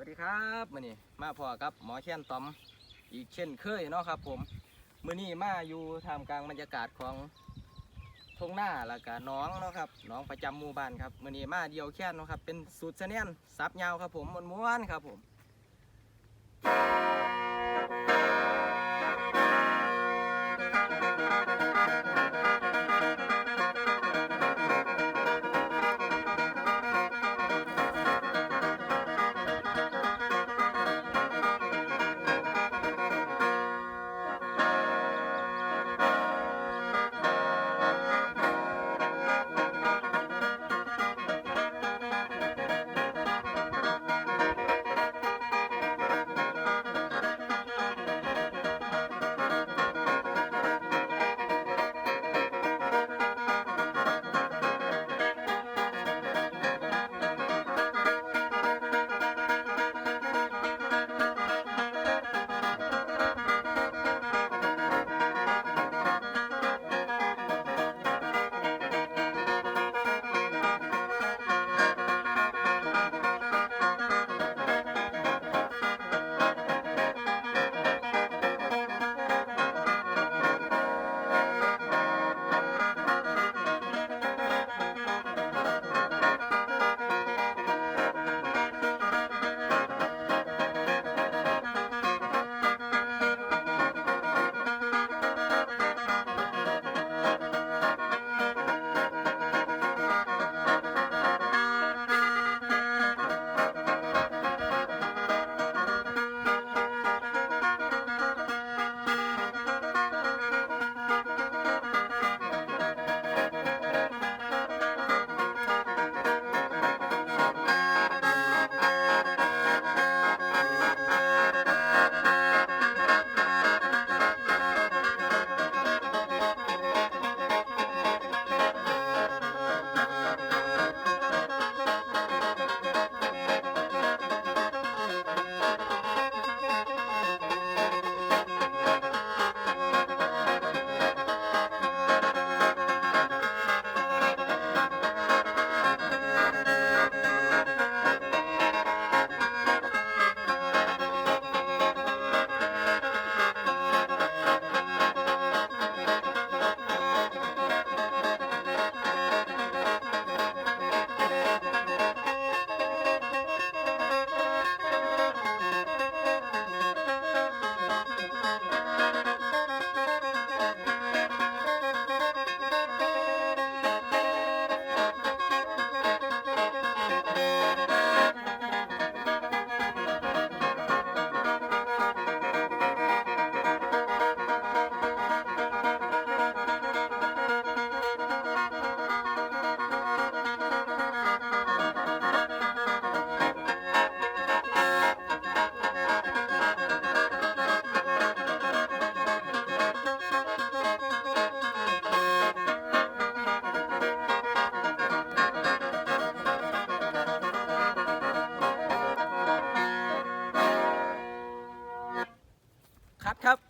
วัสดีครับมื่อนี้มาพอกับหมอแค้นตอมอีกเช่นเคยเนาะครับ ผมมื่อนี้มาอยู่ท่ามกลางบรรยากาศของทงหน้าแล้วก็น้องเนาะครับน้องประจำหมู่บ้านครับมื่อนี้มาเดียวแค้นเนาะครับเป็นสูตรเสนียนซับยาวครับผมม้วนๆครับผม ครับ